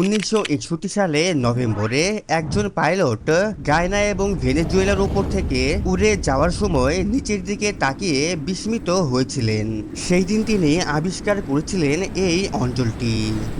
উনিশশো একষট্টি সালে নভেম্বরে একজন পাইলট গায়না এবং ভেনেজুয়েলার উপর থেকে উড়ে যাওয়ার সময় নিচের দিকে তাকিয়ে বিস্মিত হয়েছিলেন। সেই দিন তিনি আবিষ্কার করেছিলেন এই অঞ্চলটি,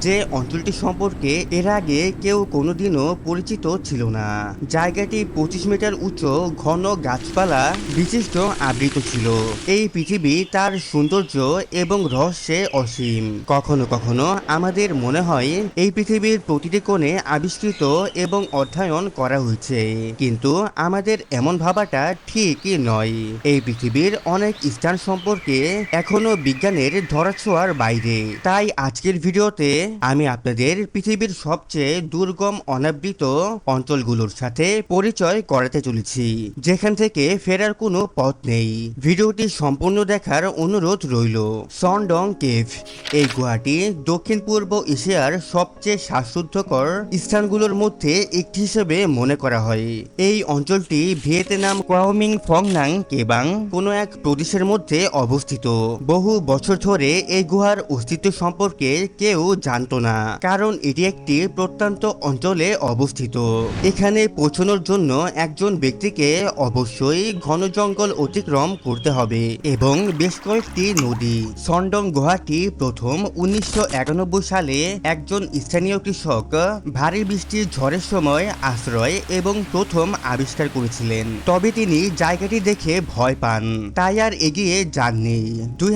যে অঞ্চলটি সম্পর্কে এর আগে কেউ কোনোদিনও পরিচিত ছিল না। জায়গাটি পঁচিশ মিটার উঁচু, ঘন গাছপালা বিশিষ্ট আবৃত ছিল। এই পৃথিবী তার সৌন্দর্য এবং রহস্যে অসীম। কখনো কখনো আমাদের মনে হয় এই পৃথিবীর প্রতিটি কোণে আবিষ্কৃত এবং অধ্যয়ন করা হয়েছে। কিন্তু আমাদের এমন ভাবাটা ঠিকই নয়। এই পৃথিবীর অনেক স্থান সম্পর্কে এখনও বিজ্ঞানের ধরাছোঁয়ার বাইরে। তাই আজকের ভিডিওতে আমি আপনাদের পৃথিবীর সবচেয়ে দুর্গম অনাবৃত অঞ্চলগুলোর সাথে পরিচয় করাতে চলেছি। যেখান থেকে ফেরার কোনো পথ নেই। ভিডিওটি সম্পূর্ণ দেখার অনুরোধ রইল। সনডং কেভ, এই গুহাটি দক্ষিণ পূর্ব এশিয়ার সবচেয়ে শ্বাসরুদ্ধকর স্থানগুলোর মধ্যে একটি হিসেবে মনে করা হয়। এই অঞ্চলটি ভিয়েতনাম কোয়াওমিং ফংনাং কেবাং কোনো এক প্রদেশের মধ্যে অবস্থিত। বহু বছর ধরে এই গুহার অস্তিত্ব সম্পর্কে কেউ জানতো না, কারণ এটি একটি প্রত্যন্ত অঞ্চলে অবস্থিত। এখানে পৌঁছানোর জন্য একজন ব্যক্তিকে অবশ্যই ঘন জঙ্গল অতিক্রম করতে হবে এবং বেশ কয়েকটি নদী। সন্ডং গুহাটি প্রথম উনিশশো একানব্বই সালে একজন স্থানীয় কৃষক, ভারী বৃষ্টির ঝড়ের সময় আশ্রয় এবং প্রথম আবিষ্কার করেছিলেন। তবে তিনি জায়গাটি দেখে ভয় পান। তাই আর এগিয়ে যাননি। দুই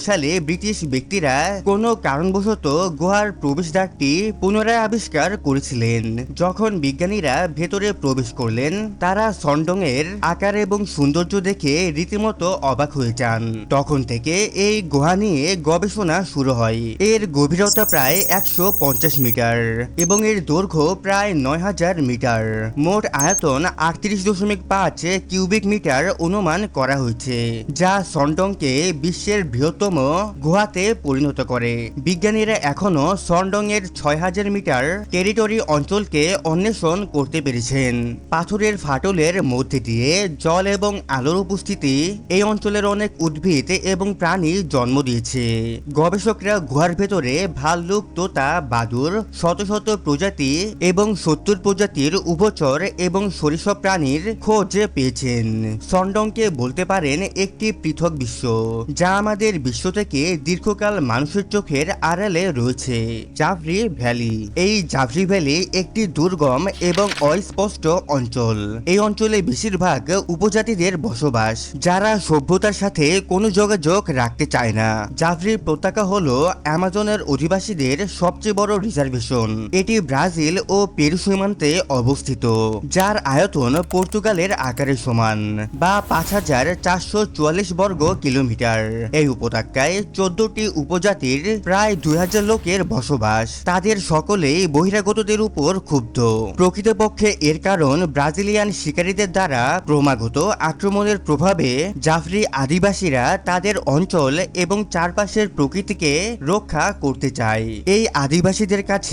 সালে ব্রিটিশ ব্যক্তিরা কোনো কারণবশত গুহার প্রবেশদ্বারটি পুনরায় আবিষ্কার করেছিলেন। যখন বিজ্ঞানীরা ভেতরে প্রবেশ করলেন, তারা সন্ডং এর আকার এবং সৌন্দর্য দেখে রীতিমতো অবাক হয়ে যান। তখন থেকে এই গুহা নিয়ে গবেষণা শুরু হয়। এর গভীরতা প্রায় একশো পঞ্চাশ মিটার এবং এর দৈর্ঘ্য প্রায় নয় হাজার মিটার। মোট আয়তন আটত্রিশ দশমিক পাঁচ কিউবিক মিটার অনুমান করা হয়েছে, যা সন্ডংকে বিশ্বের বৃহত্তম গুহাতে পরিণত করে। বিজ্ঞানীরা এখনও সন্ডং এর ছয় হাজার মিটার টেরিটরি অঞ্চলকে অন্বেষণ করতে পেরেছেন। পাথরের ফাটলের মধ্যে দিয়ে জল এবং আলোর উপস্থিতি এই অঞ্চলের অনেক উদ্ভিদ এবং প্রাণী জন্ম দিয়েছে। গবেষকরা গুহার ভেতরে ভাল্লুক, তোতা, বাদুর শত শত প্রজাতি এবং সত্তর প্রজাতির উভচর এবং সরিসব প্রাণীর খোঁজ পেয়েছেন। সন্ডংকে বলতে পারেন একটি পৃথক বিশ্ব, যা আমাদের বিশ্ব থেকে দীর্ঘকাল মানুষের চোখের আড়ালে রয়েছে জাফরি ভ্যালি। এই জাফরি ভ্যালি একটি দুর্গম এবং অস্পষ্ট অঞ্চল। এই অঞ্চলে বেশিরভাগ উপজাতিদের বসবাস, যারা সভ্যতার সাথে কোনো যোগাযোগ রাখতে চায় না। জাফরির পতাকা হল অ্যামাজনের অধিবাসীদের সবচেয়ে বড় রিজার্ভেশন এটি ব্রাজিল ও পেরু সীমান্তে অবস্থিত, যার আয়তন পর্তুগালের আকারের সমান বা পাঁচ হাজার চারশো চুয়াল্লিশ বর্গ কিলোমিটার। এই উপত্যকায় চোদ্দটি উপজাতির প্রায় দুই হাজার লোকের বসবাস। তাদের সকলেই বহিরাগতদের উপর ক্ষুব্ধ। প্রকৃতপক্ষে এর কারণ ব্রাজিলিয়ান শিকারীদের দ্বারা ক্রমাগত আক্রমণের প্রভাবে জাফরি আদিবাসীরা তাদের অঞ্চল এবং চারপাশের প্রকৃতিকে রক্ষা করতে চায়। এই আদিবাসীদের কাছে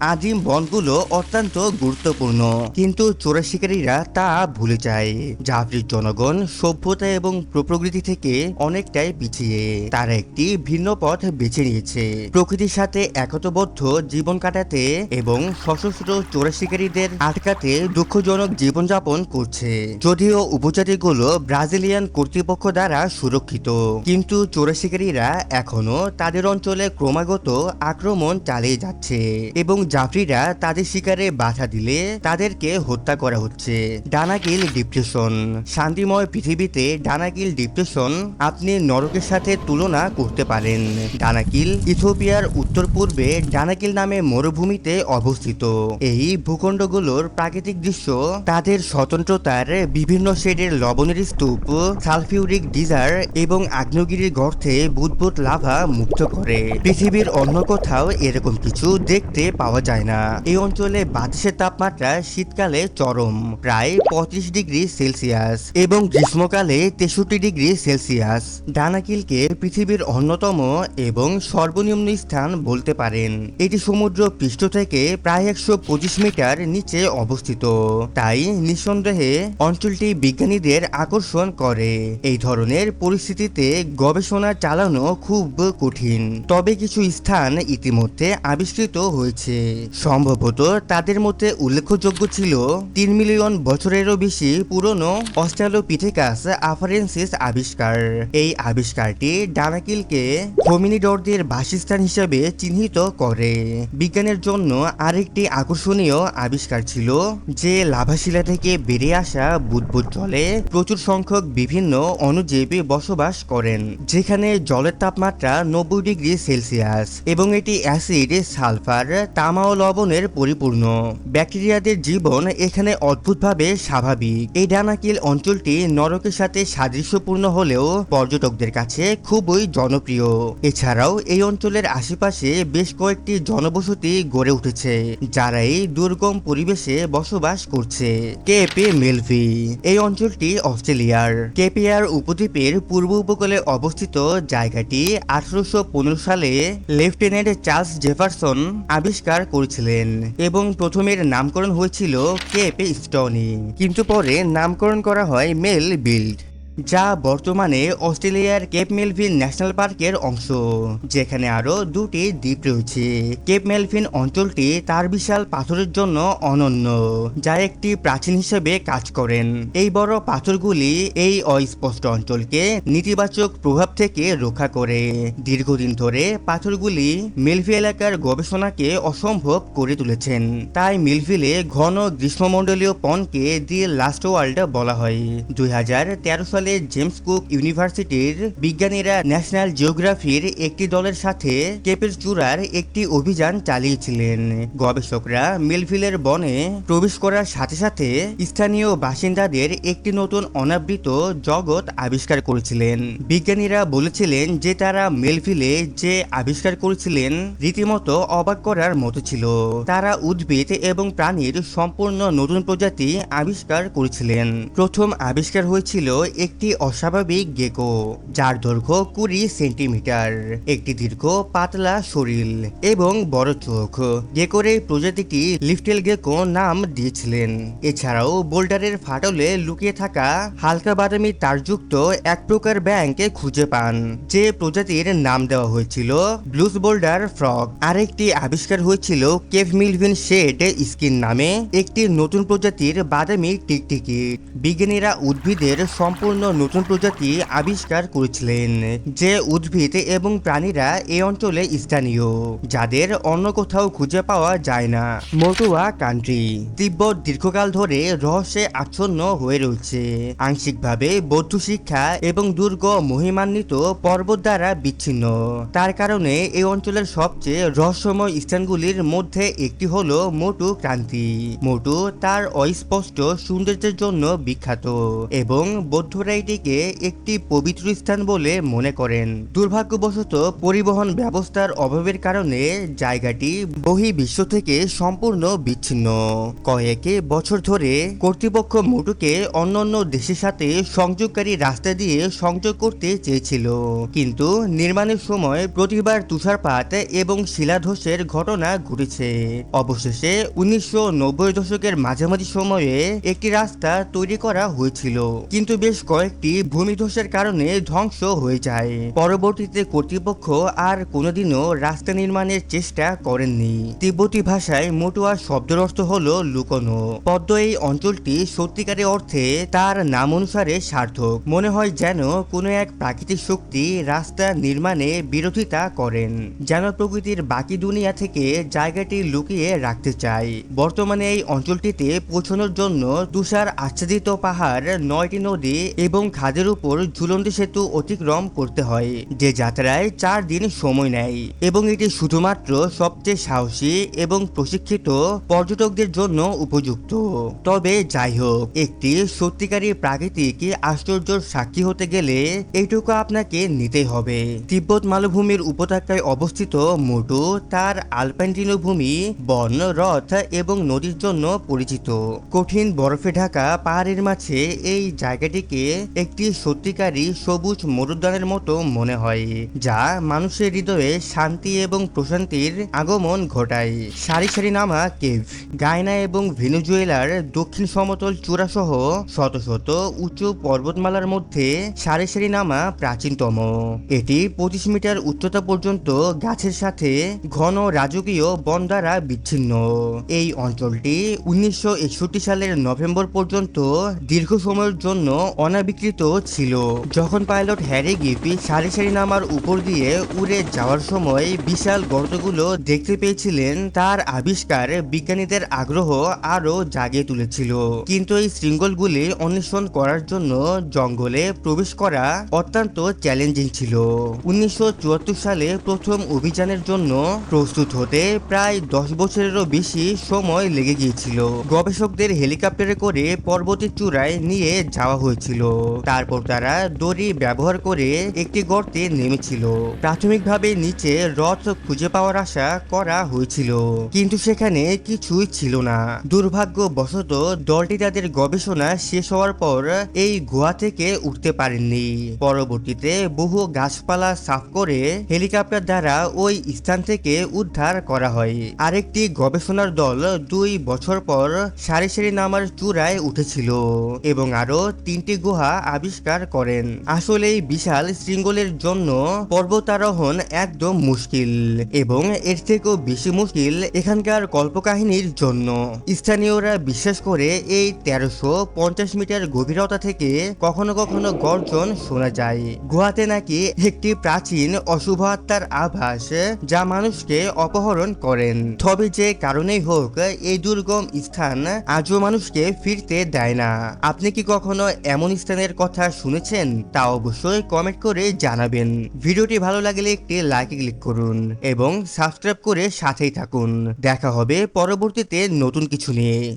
আদিম বনগুলো অত্যন্ত গুরুত্বপূর্ণ। কিন্তু চোরা শিকারীরা তা ভুলে যায়। জাফরির জনগণ সভ্যতা এবং প্রকৃতি থেকে অনেকটাই পিছিয়ে। তারা একটি ভিন্ন পথ বেছে নিয়েছে। প্রকৃতির সাথে একতবদ্ধ জীবন কাটাতে এবং সশস্ত্র চোরা শিকারীদের আটকাতে দুঃখজনক জীবনযাপন করছে। যদিও উপজাতিগুলো ব্রাজিলিয়ান কর্তৃপক্ষ দ্বারা সুরক্ষিত, কিন্তু চোরা শিকারীরা এখনও তাদের অঞ্চলে ক্রমাগত আক্রমণ চালিয়ে যাচ্ছে। এবং জাফরিরা তাদের শিকারে বাধা দিলে তাদেরকে হত্যা করা হচ্ছে। Danakil depression. শান্তিময় পৃথিবীতে ডানাকিল ডিপ্রেশন আপনি নরকের সাথে তুলনা করতে পারেন। ডানাকিল ইথিওপিয়ার উত্তর পূর্বে ডানাকিল নামে মরুভূমিতে অবস্থিত। এই ভূখণ্ডগুলোর প্রাকৃতিক দৃশ্য তাদের স্বতন্ত্রতার বিভিন্ন শেডের লবণের স্তূপ, সালফিউরিক ডিজার এবং আগ্নেয়গিরির গর্তে বুদবুদ লাভা মুক্ত করে। পৃথিবীর অন্য কোথাও এরকম কিছু দেখতে পাওয়া যায় না। এই অঞ্চলে বাতাসের তাপমাত্রা শীতকালে চরম, প্রায় পঁয়ত্রিশ ডিগ্রি সেলসিয়াস এবং গ্রীষ্মকালে তেষট্টি ডিগ্রি সেলসিয়াস। ডানাকিলকে পৃথিবীর অন্যতম এবং সর্বনিম্ন স্থান বলতে পারেন। এটি সমুদ্র পৃষ্ঠ থেকে প্রায় একশো পঁচিশ মিটার নিচে অবস্থিত। তাই নিঃসন্দেহে অঞ্চলটি বিজ্ঞানীদের আকর্ষণ করে। এই ধরনের পরিস্থিতিতে গবেষণা চালানো খুব কঠিন। তবে কিছু স্থান ইতিমধ্যে আবিষ্কৃত হয়েছে। সম্ভবত তাদের মধ্যে উল্লেখযোগ্য ছিল তিন মিলিয়ন বছরেরও বেশি পুরনো অস্ট্রালোপিথেকাস আফারেন্সিস আবিষ্কার। এই আবিষ্কারটি ডানাকিলকে হোমিনিডরদের বাসস্থান হিসেবে চিহ্নিত করে। বিজ্ঞানের জন্য আরেকটি আকর্ষণীয় আবিষ্কার ছিল যে লাভাশিলা থেকে বেরিয়ে আসা বুদবুদ জলে প্রচুর সংখ্যক বিভিন্ন অণুজীবী বসবাস করেন, যেখানে জলের তাপমাত্রা নব্বই ডিগ্রি সেলসিয়াস এবং এটি অ্যাসিড সালফার তামা ও লবণের পরিপূর্ণ। ব্যাকটেরিয়াদের জীবন এখানে অদ্ভুতভাবে স্বাভাবিক। এই ডানাকিল অঞ্চলটি নরকের সাথে সাদৃশ্যপূর্ণ হলেও পর্যটকদের কাছে খুবই জনপ্রিয়। এছাড়াও এই অঞ্চলের আশেপাশে বেশ কয়েকটি জনবসতি গড়ে উঠেছে, যারা এই দুর্গম পরিবেশে বসবাস করছে। কেপে মেলভি, এই অঞ্চলটি অস্ট্রেলিয়ার। কেপিয়ার উপদ্বীপের পূর্ব উপকূলে অবস্থিত জায়গাটি আঠারোশো পনেরো সালে লেফটেন্যান্ট চার্লস জেফারসন আবিষ্কার করেছিলেন এবং প্রথমের নামকরণ হয়েছিল কেপ স্টনি। কিন্তু পরে নামকরণ করা হয় মেল বিল্ড। যা বর্তমানে অস্ট্রেলিয়ার কেপ মেলভিন ন্যাশনাল পার্কের অংশ, যেখানে আরও দুটি দ্বীপ রয়েছে। কেপ মেলভিন অঞ্চলটি তার বিশাল পাথরের জন্য অনন্য, যা একটি প্রাচীন হিসেবে কাজ করেন। এই বড় পাথরগুলি এই অস্পষ্ট অঞ্চলকে নেতিবাচক প্রভাব থেকে রক্ষা করে। দীর্ঘদিন ধরে পাথরগুলি মিলভি এলাকার গবেষণাকে অসম্ভব করে তুলেছেন। তাই মিলভিলে ঘন গ্রীষ্মমণ্ডলীয় পণকে দি লাস্ট ওয়ার্ল্ড বলা হয়। দুই সালে জেমস কুক ইউনিভার্সিটির বিজ্ঞানীরা ন্যাশনাল জিওগ্রাফির একটি দলের সাথে কেপের চূড়ার একটি অভিযান চালিয়েছিলেন। গবেষকরা মিলভিলের বনে প্রবেশ করার সাথে সাথে স্থানীয় বাসিন্দাদের একটি নতুন অনাবৃত জগৎ আবিষ্কার করেছিলেন। বিজ্ঞানীরা বলেছিলেন যে তারা মেলভিলে যে আবিষ্কার করেছিলেন, রীতিমতো অবাক করার মতো ছিল। তারা উদ্ভিদ এবং প্রাণীর সম্পূর্ণ নতুন প্রজাতি আবিষ্কার করেছিলেন। প্রথম আবিষ্কার হয়েছিল একটি অস্বাভাবিক গেকো, যার দৈর্ঘ্য কুড়ি সেন্টিমিটার, একটি দীর্ঘ পাতলা শরীর এবং বড় চোখ। গেকোর এই প্রজাতিটি লিফটেল গেকো নাম দিয়েছিলেন। এছাড়াও বোল্ডারের ফাটলে লুকিয়ে থাকা হালকা বাদামি তারযুক্ত এক প্রকার ব্যাংকে খুঁজে পান, যে প্রজাতির নাম দেওয়া হয়েছিল ব্লুজ বোল্ডার ফ্রগ। আরেকটি আবিষ্কার হয়েছিল কেভ মিলভিন শেড স্কিন নামে একটি নতুন প্রজাতির বাদামি টিকটিকি। বিজ্ঞানীরা উদ্ভিদের সম্পূর্ণ নতুন প্রজাতি আবিষ্কার করেছিলেন, যে উদ্ভিদ এবং প্রাণীরা এই অঞ্চলে স্থানীয়, যাদের অন্য কোথাও খুঁজে পাওয়া যায় না। মটুয়া কান্ট্রি তিব্বত দীর্ঘকাল ধরে রহস্যে আচ্ছন্ন হয়ে রয়েছে। আংশিকভাবে বৌদ্ধ শিক্ষা এবং দুর্গ মহিমান্বিত পর্বত দ্বারা বিচ্ছিন্ন। তার কারণে এই অঞ্চলের সবচেয়ে রহস্যময় স্থানগুলির মধ্যে একটি হল মোটু ক্রান্তি। মোটু তার অস্পষ্ট সৌন্দর্যের জন্য বিখ্যাত এবং বৌদ্ধরা এটিকে একটি পবিত্র স্থান বলে মনে করেন। দুর্ভাগ্যবশত পরিবহন ব্যবস্থার অভাবের কারণে জায়গাটি বহি বিশ্ব থেকে সম্পূর্ণ বিচ্ছিন্ন। কয়েক বছর ধরে কর্তৃপক্ষ মোটুকে অন্যান্য দেশের সাথে সংযোগকারী রাস্তা দিয়ে সংযোগ করতে চেয়েছিল। কিন্তু নির্মাণের সময় প্রতিবার তুষারপাত এবং শিলাধসের ঘটনা ঘটেছে। অবশেষে উনিশশো নব্বই দশকের মাঝামাঝি সময়ে একটি রাস্তা তৈরি করা হয়েছিল। কিন্তু বেশ কয়েকটি ভূমিধসের কারণে ধ্বংস হয়ে যায়। পরবর্তীতে কর্তৃপক্ষ আর কোনোদিনও রাস্তা নির্মাণের চেষ্টা করেননি। তিব্বতী ভাষায় মোটুয়া শব্দের অর্থ হলো লুকোনো। পদ্ম এই অঞ্চলটি সত্যিকারের অর্থে তার নাম অনুসারে সার্থক। মনে হয় যেন কোনো এক প্রাকৃতিক শক্তি রাস্তা নির্মাণে বিরোধিতা করেন, যেন প্রকৃতির বাকি দুনিয়া থেকে জায়গাটি লুকিয়ে রাখতে চায়। বর্তমানে এই অঞ্চলটিতে পৌঁছানোর জন্য তুষার আচ্ছাদিত পাহাড়, নয়টি নদী এবং খাদের উপর ঝুলন্ত সেতু অতিক্রম করতে হয়, যে যাত্রায় চার দিন সময় নেয়। এবং এটি শুধুমাত্র সবচেয়ে সাহসী এবং প্রশিক্ষিত পর্যটকদের জন্য উপযুক্ত। তবে যাই হোক, একটি সত্যিকারী প্রাকৃতিক আশ্চর্যর সাক্ষী হতে গেলে এইটুকু আপনাকে নিতে হবে। তিব্বত মালভূমির উপত্যকায় অবস্থিত মোটু তার আলপাইন তৃণভূমি বন, রথ এবং নদীর জন্য পরিচিত। কঠিন বরফে ঢাকা পাহাড়ের মাঝে এই জায়গাটিকে একটি সত্যিকারী সবুজ মরুদ্যানের মতো মনে হয়, যা মানুষের হৃদয়ে শান্তি এবং প্রশান্তির আগমন ঘটায়। সারি সারি নামা কেভ, গায়না এবং ভেনুজুয়েলার দক্ষিণ সমতল চূড়াসহ শত শত উঁচু পর্বতমালার মধ্যে সারি সারি নামা প্রাচীনতম। এটি পঁচিশ মিটার উচ্চতা পর্যন্ত গাছের সাথে ঘন রাজকীয় বন দ্বারা বিচ্ছিন্ন। এই অঞ্চলটি উনিশশো একষট্টি সালের নভেম্বর পর্যন্ত দীর্ঘ সময়ের জন্য অনাবিকৃত ছিল। যখন পাইলট হ্যারি গিপি সারি সারি নামার উপর দিয়ে উড়ে যাওয়ার সময় বিশাল গর্তগুলো দেখতে পেয়েছিলেন, তার আবিষ্কার বিজ্ঞানীদের আগ্রহ আরও জাগিয়ে তুলেছিল। কিন্তু এই শৃঙ্গলগুলি অন্বেষণ করার জন্য জঙ্গলে প্রবেশ করা অত্যন্ত চ্যালেঞ্জিং ছিল। উনিশশো চুয়াত্তর সালে প্রথম অভিযানের জন্য প্রস্তুত হতে প্রায় দশ বছরেরও বেশি সময় লেগে গিয়েছিল। গবেষকদের হেলিকপ্টারে করে পর্বতের চূড়ায় নিয়ে যাওয়া হয়েছিল। তারপর তারা দড়ি ব্যবহার করে একটি গর্তে নেমেছিল। প্রাথমিকভাবে নিচে রথ খুঁজে পাওয়ার আশা করা হয়েছিল, কিন্তু সেখানে কিছুই ছিল না। দুর্ভাগ্যবশত দলটি তাদের গবেষণা শেষ হওয়ার পর এই গুহা থেকে উঠতে পারেননি। পরবর্তীতে বহু গাছপালা সাফ করে হেলিকপ্টার দ্বারা ওই স্থান থেকে উদ্ধার করা হয়। আরেকটি গবেষণার দল দুই বছর পর সারি সারি নামার চূড়ায় উঠেছিল এবং আরও তিনটি গুহা আবিষ্কার করেন। আসলে বিশাল শৃঙ্গলের জন্য পর্বতারোহণ একদম মুশকিল এবং এর থেকেও বেশি মুশকিল এখানকার কল্পকাহিনীর জন্য। স্থানীয়রা বিশ্বাস করে এই তেরোশো পঞ্চাশ মিটার গভীরতা থেকে কখনো কখনো গর্জন শোনা যায়। গুহাতে নাকি একটি প্রাচীন অশুভ আত্মার আভাস যা মানুষকে অপহরণ করেন। তবে যে কারণেই হোক, এই দুর্গম স্থান আজও মানুষকে ফিরতে দেয় না। আপনি কি কখনো এমন স্থানের কথা শুনেছেন, তা অবশ্যই কমেন্ট করে জানাবেন। ভিডিওটি ভালো লাগলে একটি লাইক ক্লিক করুন এবং সাবস্ক্রাইব করে সাথেই থাকুন। দেখা হবে পরবর্তীতে নতুন কিছু নিয়ে।